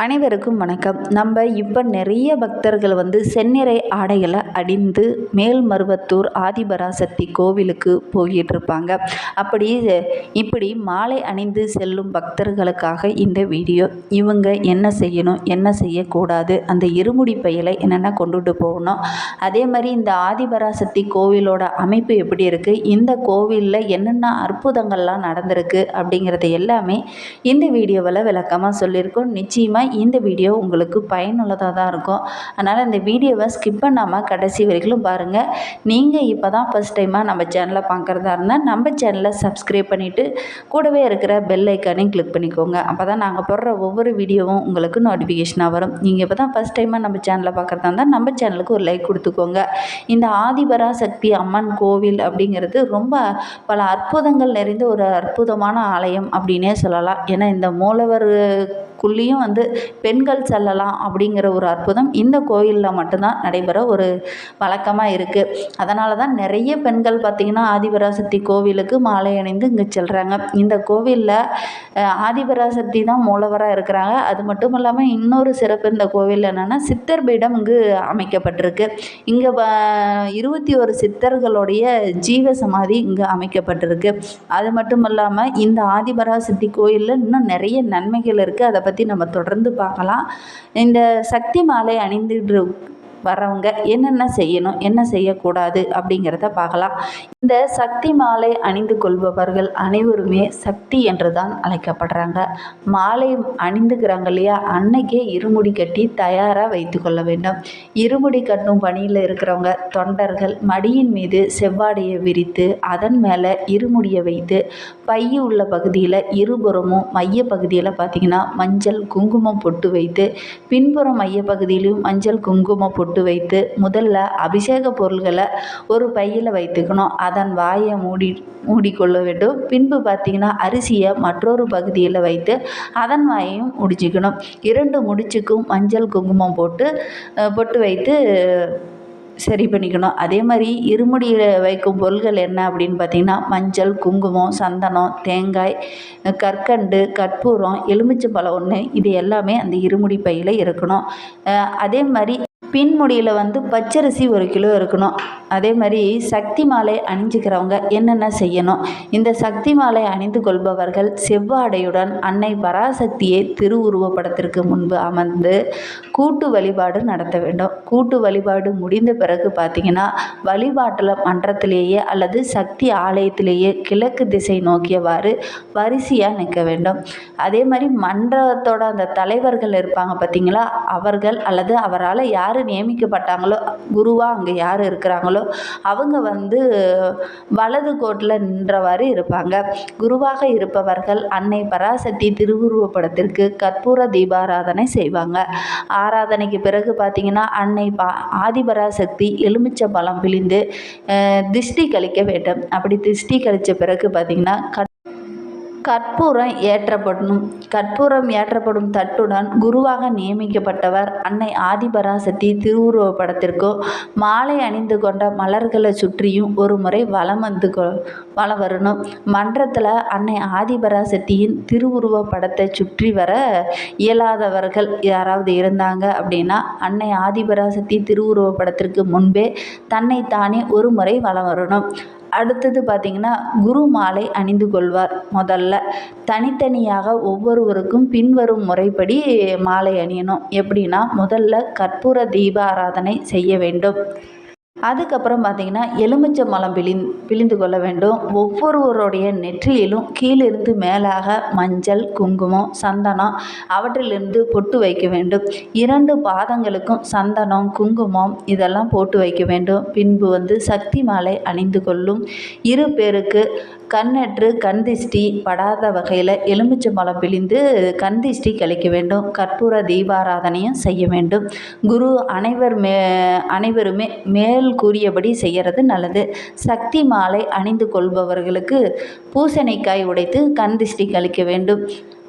அனைவருக்கும் வணக்கம். நம்ம இப்போ நிறைய பக்தர்கள் வந்து செந்நிறை ஆடைகளை அடிந்து மேல்மருவத்தூர் ஆதிபராசக்தி கோவிலுக்கு போயிட்டு இருப்பாங்க அப்படி இப்படி மாலை அணிந்து செல்லும் பக்தர்களுக்காக இந்த வீடியோ. இவங்க என்ன செய்யணும் என்ன செய்யக்கூடாது அந்த இருமுடி பையில என்னென்ன கொண்டுட்டு போகணும்? அதே மாதிரி இந்த ஆதிபராசக்தி கோவிலோட அமைப்பு எப்படி இருக்குது இந்த கோவிலில் என்னென்ன அற்புதங்கள்லாம் நடந்திருக்கு? அப்படிங்கிறது எல்லாமே இந்த வீடியோவில் விளக்கமாக சொல்லியிருக்கோம். நிச்சயமாக இந்த வீடியோ உங்களுக்கு பயனுள்ளதாக தான் இருக்கும். அதனால் இந்த வீடியோவை ஸ்கிப் பண்ணாமல் கடைசி வரைக்கும் பாருங்கள் நீங்கள் இப்போ தான் ஃபஸ்ட் டைமாக நம்ம சேனலை பார்க்குறதா இருந்தால் நம்ம சேனலை சப்ஸ்கிரைப் பண்ணிவிட்டு கூடவே இருக்கிற பெல் ஐக்கானையும் கிளிக் பண்ணிக்கோங்க. அப்போ தான் நாங்கள் போடுற ஒவ்வொரு வீடியோவும் உங்களுக்கு நோட்டிஃபிகேஷனாக வரும். நீங்கள் இப்போ தான் ஃபஸ்ட் டைமாக நம்ம சேனலை பார்க்குறதா இருந்தால் நம்ம சேனலுக்கு ஒரு லைக் கொடுத்துக்கோங்க. இந்த ஆதிபராசக்தி அம்மன் கோவில் அப்படிங்கிறது ரொம்ப பல அற்புதங்கள் நிறைந்த ஒரு அற்புதமான ஆலயம் அப்படின்னே சொல்லலாம். ஏன்னா இந்த மூலவர் குள்ளேயும் வந்து பெண்கள் செல்லலாம் அப்படிங்கிற ஒரு அற்புதம் இந்த கோயிலில் மட்டும்தான் நடைபெற ஒரு வழக்கமாக இருக்குது அதனால தான் நிறைய பெண்கள் பார்த்திங்கன்னா ஆதிபராசக்தி கோவிலுக்கு மாலை அணிந்து இங்கே செல்கிறாங்க இந்த கோவிலில் ஆதிபராசக்தி தான் மூலவராக இருக்கிறாங்க. அது மட்டும் இல்லாமல் இன்னொரு சிறப்பு இந்த கோவில் என்னென்னா சித்தர் பீடம் இங்கு அமைக்கப்பட்டிருக்கு. இங்கே இருபத்தி ஒரு சித்தர்களுடைய ஜீவ சமாதி இங்கே அமைக்கப்பட்டிருக்கு. அது மட்டும் இல்லாமல் இந்த ஆதிபராசக்தி கோயிலில் இன்னும் நிறைய நன்மைகள் இருக்குது அதை பற்றி பற்றி நம்ம தொடர்ந்து பார்க்கலாம். இந்த சக்தி மாலை அணிந்துட்டு வரவங்க என்னென்ன செய்யணும் என்ன செய்யக்கூடாது அப்படிங்கிறத பார்க்கலாம். இந்த சக்தி மாலை அணிந்து கொள்பவர்கள் அனைவருமே சக்தி என்று தான் அழைக்கப்படுறாங்க. மாலை அணிந்துக்கிறாங்க இல்லையா? அன்னைக்கே இருமுடி கட்டி தயாராக வைத்து கொள்ள வேண்டும். இருமுடி கட்டும் பணியில் இருக்கிறவங்க தொண்டர்கள் மடியின் மீது செவ்வாடையை விரித்து அதன் மேலே இருமுடியை வைத்து பைய உள்ள பகுதியில் இருபுறமும் மைய பகுதியில் பார்த்திங்கன்னா மஞ்சள் குங்குமம் பொட்டு வைத்து பின்புறம் மைய பகுதியிலும் மஞ்சள் குங்குமம் பொட்டு வைத்து முதல்ல அபிஷேக பொருள்களை ஒரு பையில் வைத்துக்கணும். அதன் வாயை மூடி மூடிக்கொள்ள வேண்டும். பின்பு பார்த்திங்கன்னா அரிசியை மற்றொரு பகுதியில் வைத்து அதன் வாயையும் முடிச்சுக்கணும். இரண்டு முடிச்சுக்கும் மஞ்சள் குங்குமம் போட்டு பொட்டு வைத்து சரி பண்ணிக்கணும். அதே மாதிரி இருமுடியில் வைக்கும் பொருள்கள் என்ன அப்படின்னு பார்த்திங்கன்னா மஞ்சள் குங்குமம் சந்தனம் தேங்காய் கற்கண்டு கற்பூரம் எலுமிச்சம்பழம் ஒன்று இது எல்லாமே அந்த இருமுடி பையில் இருக்கணும். அதே மாதிரி பின்முடியில் வந்து பச்சரிசி ஒரு கிலோ இருக்கணும். அதே மாதிரி சக்தி மாலை அணிஞ்சிக்கிறவங்க என்னென்ன செய்யணும்? இந்த சக்தி மாலை அணிந்து கொள்பவர்கள் செவ்வாடையுடன் அன்னை பராசக்தியை திருவுருவப்படத்திற்கு முன்பு அமர்ந்து கூட்டு வழிபாடு நடத்த வேண்டும். கூட்டு வழிபாடு முடிந்த பிறகு பார்த்திங்கன்னா வழிபாட்டில் மன்றத்திலேயே அல்லது சக்தி ஆலயத்திலேயே கிழக்கு திசை நோக்கியவாறு வரிசையாக நிற்க வேண்டும். அதே மாதிரி மன்றத்தோட அந்த தலைவர்கள் இருப்பாங்க பார்த்திங்களா? அவர்கள் அல்லது அவரால் யார் நியமிக்கப்பட்டாங்களோ குருவாக அங்கே யார் இருக்கிறாங்களோ அவங்க வந்து வலது கோட்டில் நின்றவாறு இருப்பாங்க. குருவாக இருப்பவர்கள் அன்னை பராசக்தி திருவுருவப்படத்திற்கு கற்பூர தீபாராதனை செய்வாங்க. ஆராதனைக்கு பிறகு பார்த்திங்கன்னா அன்னை பா ஆதிபராசக்தி எலுமிச்ச பழம் பிழிந்து திஷ்டி கழிக்க வேண்டும். அப்படி திஷ்டி கழித்த பிறகு பார்த்திங்கன்னா கற்பூரம் ஏற்றப்படணும். கற்பூரம் ஏற்றப்படும் தட்டுடன் குருவாக நியமிக்கப்பட்டவர் அன்னை ஆதிபராசக்தி திருவுருவப்படத்திற்கும் மாலை அணிந்து கொண்ட மலர்களை சுற்றியும் ஒரு முறை வலம் வந்து வளம் வரணும். மன்றத்தில் அன்னை ஆதிபராசக்தியின் திருவுருவ படத்தை சுற்றி வர இயலாதவர்கள் யாராவது இருந்தாங்க அப்படின்னா அன்னை ஆதிபராசக்தி திருவுருவ படத்திற்கு முன்பே தன்னை தானே ஒரு முறை வலம் வரணும். அடுத்தது பார்த்திங்கன்னா குரு மாலை அணிந்து கொள்வார் முதல்ல. தனித்தனியாக ஒவ்வொருவருக்கும் பின்வரும் முறைப்படி மாலை அணியணும். எப்படின்னா முதல்ல கற்பூர தீபாராதனை செய்ய வேண்டும். அதுக்கப்புறம் பார்த்திங்கன்னா எலுமிச்சை மலம் பிழிந் பிழிந்து கொள்ள வேண்டும். ஒவ்வொருவருடைய நெற்றியிலும் கீழிருந்து மேலாக மஞ்சள் குங்குமம் சந்தனம் அவற்றிலிருந்து பொட்டு வைக்க வேண்டும். இரண்டு பாதங்களுக்கும் சந்தனம் குங்குமம் இதெல்லாம் போட்டு வைக்க வேண்டும். பின்பு வந்து சக்தி மாலை அணிந்து கொள்ளும். இரு பேருக்கு கண்ணற்று கண் திஷ்டி படாத வகையில் எலுமிச்சை மலம் பிழிந்து கண் திஷ்டி கழிக்க வேண்டும். கற்பூர தீபாராதனையும் செய்ய வேண்டும். குரு அனைவர் மே அனைவருமே மேல் கூறியபடி செய்கிறது நல்லது. சக்தி மாலை அணிந்து கொள்பவர்களுக்கு பூசணிக்காய் உடைத்து கண் திஷ்டி கழிக்க வேண்டும்.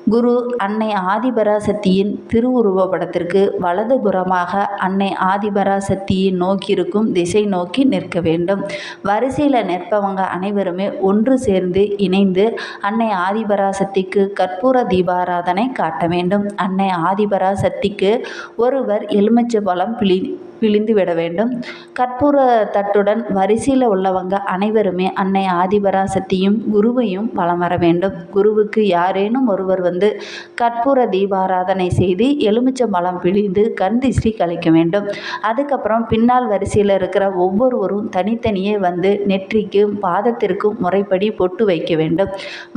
குரு அன்னை ஆதிபராசக்தியின் திருவுருவ படத்திற்கு வலதுபுறமாக அன்னை ஆதிபராசக்தியை நோக்கியிருக்கும் திசை நோக்கி நிற்க வேண்டும். வரிசையில் நிற்பவங்க அனைவருமே ஒன்று சேர்ந்து இணைந்து அன்னை ஆதிபராசக்திக்கு கற்பூர தீபாராதனை காட்ட வேண்டும். அன்னை ஆதிபராசக்திக்கு ஒருவர் எலுமிச்சை பழம் பிளி பிழிந்து விட வேண்டும். கற்பூர தட்டுடன் வரிசையில் உள்ளவங்க அனைவருமே அன்னை ஆதிபராசக்தியும் குருவையும் வலம் வர வேண்டும். குருவுக்கு யாரேனும் ஒருவர் வந்து கற்பூர தீபாராதனை செய்து எலுமிச்சம்பழம் பிழிந்து கண் திஷ்டி கழிக்க வேண்டும். அதுக்கப்புறம் பின்னால் வரிசையில் இருக்கிற ஒவ்வொருவரும் தனித்தனியே வந்து நெற்றிக்கும் பாதத்திற்கும் முறைப்படி பொட்டு வைக்க வேண்டும்.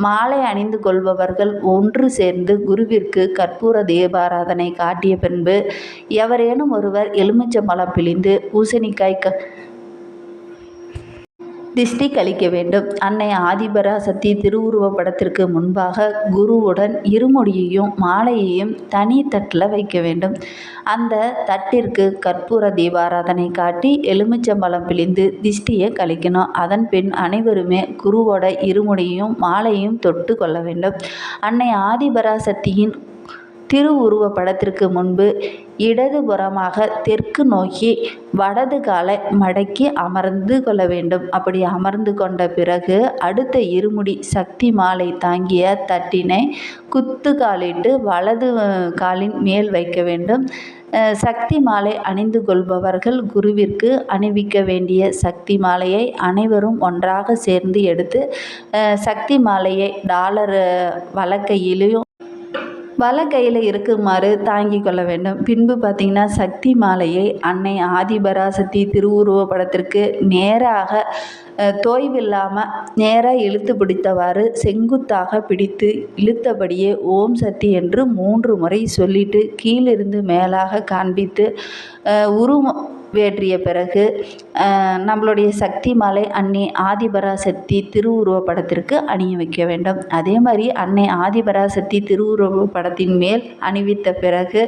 மாலை அணிந்து கொள்பவர்கள் ஒன்று சேர்ந்து குருவிற்கு கற்பூர தீபாராதனை காட்டிய பின்பு எவரேனும் ஒருவர் எலுமிச்சம்பழம் பிழிந்து பூசணிக்காய் க திஷ்டி கழிக்க வேண்டும். அன்னை ஆதிபராசக்தி திருவுருவ படத்திற்கு முன்பாக குருவுடன் இருமுடியையும் மாலையையும் தனி தட்டில் வைக்க வேண்டும். அந்த தட்டிற்கு கற்பூர தீபாராதனை காட்டி எலுமிச்சம்பழம் பிழிந்து திஷ்டியை கழிக்கணும். அதன் பின் அனைவருமே குருவோட இருமுடியையும் மாலையையும் தொட்டு கொள்ள வேண்டும். அன்னை ஆதிபராசக்தியின் திருவுருவ படத்திற்கு முன்பு இடதுபுறமாக தெற்கு நோக்கி வடது காலை மடக்கி அமர்ந்து கொள்ள வேண்டும். அப்படி அமர்ந்து கொண்ட பிறகு அடுத்த இருமுடி சக்தி மாலை தாங்கிய தட்டினை குத்து காலிட்டு வலது காலின் மேல் வைக்க வேண்டும். சக்தி மாலை அணிந்து கொள்பவர்கள் குருவிற்கு அணிவிக்க வேண்டிய சக்தி மாலையை அனைவரும் ஒன்றாக சேர்ந்து எடுத்து சக்தி மாலையை டாலர் வல கையில் இருக்குமாறு தாங்கி கொள்ள வேண்டும். பின்பு பார்த்திங்கன்னா சக்தி மாலையை அன்னை ஆதிபராசக்தி திருவுருவ படத்திற்கு நேராக தோய்வில்லாமல் நேராக இழுத்து பிடித்தவாறு செங்குத்தாக பிடித்து இழுத்தபடியே ஓம் சக்தி என்று மூன்று முறை சொல்லிட்டு கீழிருந்து மேலாக காண்பித்து உருவம் வேற்றிய பிறகு நம்மளுடைய சக்தி மாலை அன்னை ஆதிபராசக்தி திருவுருவ படத்திற்கு அணிய வைக்க வேண்டும். அதே மாதிரி அன்னை ஆதிபராசக்தி திருவுருவ படத்தின் மேல் அணிவித்த பிறகு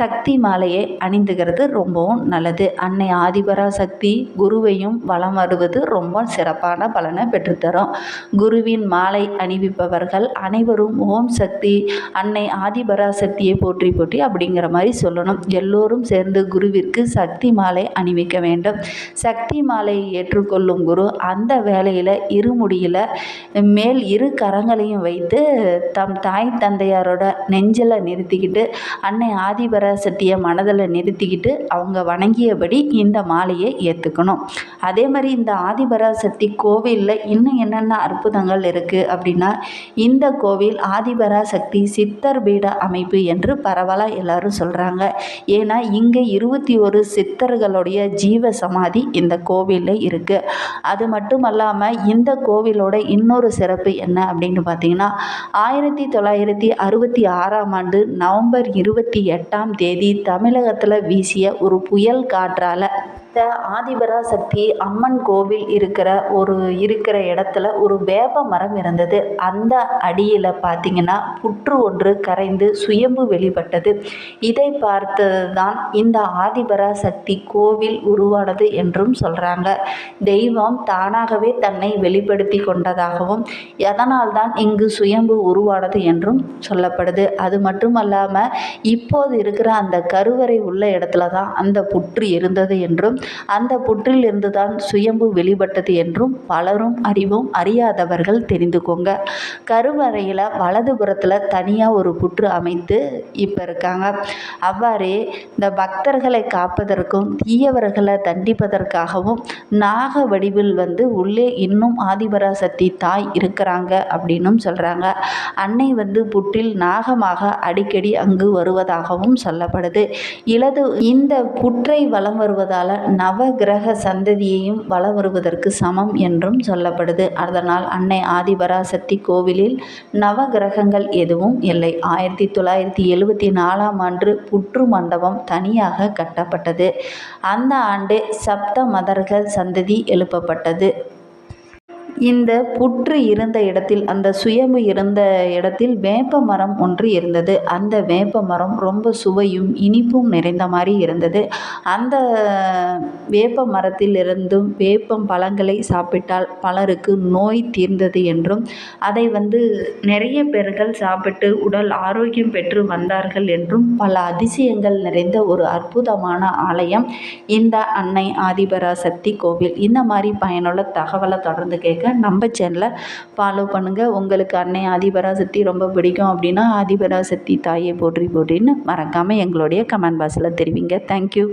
சக்தி மாலையை அணிந்துகிறது ரொம்பவும் நல்லது. அன்னை ஆதிபராசக்தி குருவையும் வலம் வருவது ரொம்ப சிறப்பான பலனை பெற்றுத்தரும். குருவின் மாலை அணிவிப்பவர்கள் அனைவரும் ஓம் சக்தி அன்னை ஆதிபராசக்தியை போற்றி போற்றி அப்படிங்கிற மாதிரி சொல்லணும். எல்லோரும் சேர்ந்து குருவிற்கு சக்தி மாலை அணிவிக்க வேண்டும். சக்தி மாலையை ஏற்றுக்கொள்ளும் குரு அந்த வேலையில் இருமுடியில் மேல் இரு கரங்களையும் வைத்து தம் தாய் தந்தையாரோட நெஞ்சில் நிறுத்திக்கிட்டு அன்னை ஆதிபராசக்தியை மனதில் நிறுத்திக்கிட்டு அவங்க வணங்கியபடி இந்த மாலையை ஏற்றுக்கணும் அதே மாதிரி இந்த ஆதிபராசக்தி கோவிலில் இன்னும் என்னென்ன அற்புதங்கள் இருக்குது அப்படின்னா இந்த கோவில் ஆதிபராசக்தி சித்தர் பீட அமைப்பு என்று பரவலாக எல்லாரும் சொல்கிறாங்க ஏன்னா இங்கே இருபத்தி ஒரு சித்தர்களுடைய ஜீவ சமாதி இந்த கோவிலில் இருக்குது அது மட்டும் அல்லாமல் இந்த கோவிலோட இன்னொரு சிறப்பு என்ன அப்படின்னு பார்த்தீங்கன்னா ஆயிரத்தி தொள்ளாயிரத்தி அறுபத்தி ஆறாம் ஆண்டு நவம்பர் இருபத்தி எட்டாம் தேதி தமிழகத்தில் வீசிய ஒரு புயல் காற்றால் த ஆதிபராசக்தி அம்மன் கோவில் இருக்கிற ஒரு இருக்கிற இடத்துல ஒரு வேப்ப மரம் இருந்தது. அந்த அடியில் பார்த்தீங்கன்னா புற்று ஒன்று கரைந்து சுயம்பு வெளிப்பட்டது. இதை பார்த்தது தான் இந்த ஆதிபராசக்தி கோவில் உருவானது என்றும் சொல்கிறாங்க தெய்வம் தானாகவே தன்னை வெளிப்படுத்தி கொண்டதாகவும் அதனால் தான் இங்கு சுயம்பு உருவானது என்றும் சொல்லப்படுது. அது மட்டுமல்லாமல் இப்போது இருக்கிற அந்த கருவறை உள்ள இடத்துல தான் அந்த புற்று இருந்தது என்றும் அந்த புற்றில் இருந்துதான் சுயம்பு வெளிப்பட்டது என்றும் பலரும் அறிவும் அறியாதவர்கள் தெரிந்துக்கோங்க. கருவறையில் வலதுபுறத்தில் தனியாக ஒரு புற்று அமைத்து இப்போ இருக்காங்க. அவ்வாறே இந்த பக்தர்களை காப்பதற்கும் தீயவர்களை தண்டிப்பதற்காகவும் நாக வடிவில் வந்து உள்ளே இன்னும் ஆதிபராசக்தி தாய் இருக்கிறாங்க அப்படின்னும் சொல்கிறாங்க அன்னை வந்து புற்றில் நாகமாக அடிக்கடி அங்கு வருவதாகவும் சொல்லப்படுது. இலது இந்த புற்றை வலம் வருவதால் நவ கிரக சந்ததியையும் வள வருவதற்கு சமம் என்றும் சொல்லப்படுது. அதனால் அன்னை ஆதிபராசக்தி கோவிலில் நவ கிரகங்கள் எதுவும் இல்லை. ஆயிரத்தி தொள்ளாயிரத்தி எழுபத்தி நாலாம் ஆண்டு புற்று மண்டபம் தனியாக கட்டப்பட்டது. அந்த ஆண்டு சப்த மதர்கள் சந்ததி எழுப்பப்பட்டது. இந்த புற்று இருந்த இடத்தில் அந்த சுயம்பு இருந்த இடத்தில் வேப்ப மரம் ஒன்று இருந்தது. அந்த வேப்ப மரம் ரொம்ப சுவையும் இனிப்பும் நிறைந்த மாதிரி இருந்தது. அந்த வேப்ப மரத்திலிருந்தும் வேப்பம் பழங்களை சாப்பிட்டால் பலருக்கு நோய் தீர்ந்தது என்றும் அதை வந்து நிறைய பேர்கள் சாப்பிட்டு உடல் ஆரோக்கியம் பெற்று வந்தார்கள் என்றும் பல அதிசயங்கள் நிறைந்த ஒரு அற்புதமான ஆலயம் இந்த அன்னை ஆதிபராசக்தி கோவில். இந்த மாதிரி பயனுள்ள தகவலை தொடர்ந்து கேட்க நம்ம சேனலை ஃபாலோ பண்ணுங்கள் உங்களுக்கு அன்னை ஆதிபராசக்தி ரொம்ப பிடிக்கும் அப்படின்னா ஆதிபராசக்தி தாயை போற்றி போற்றின்னு மறக்காமல் எங்களுடைய கமெண்ட் பாக்ஸில் தெரிவிங்க. தேங்க்யூ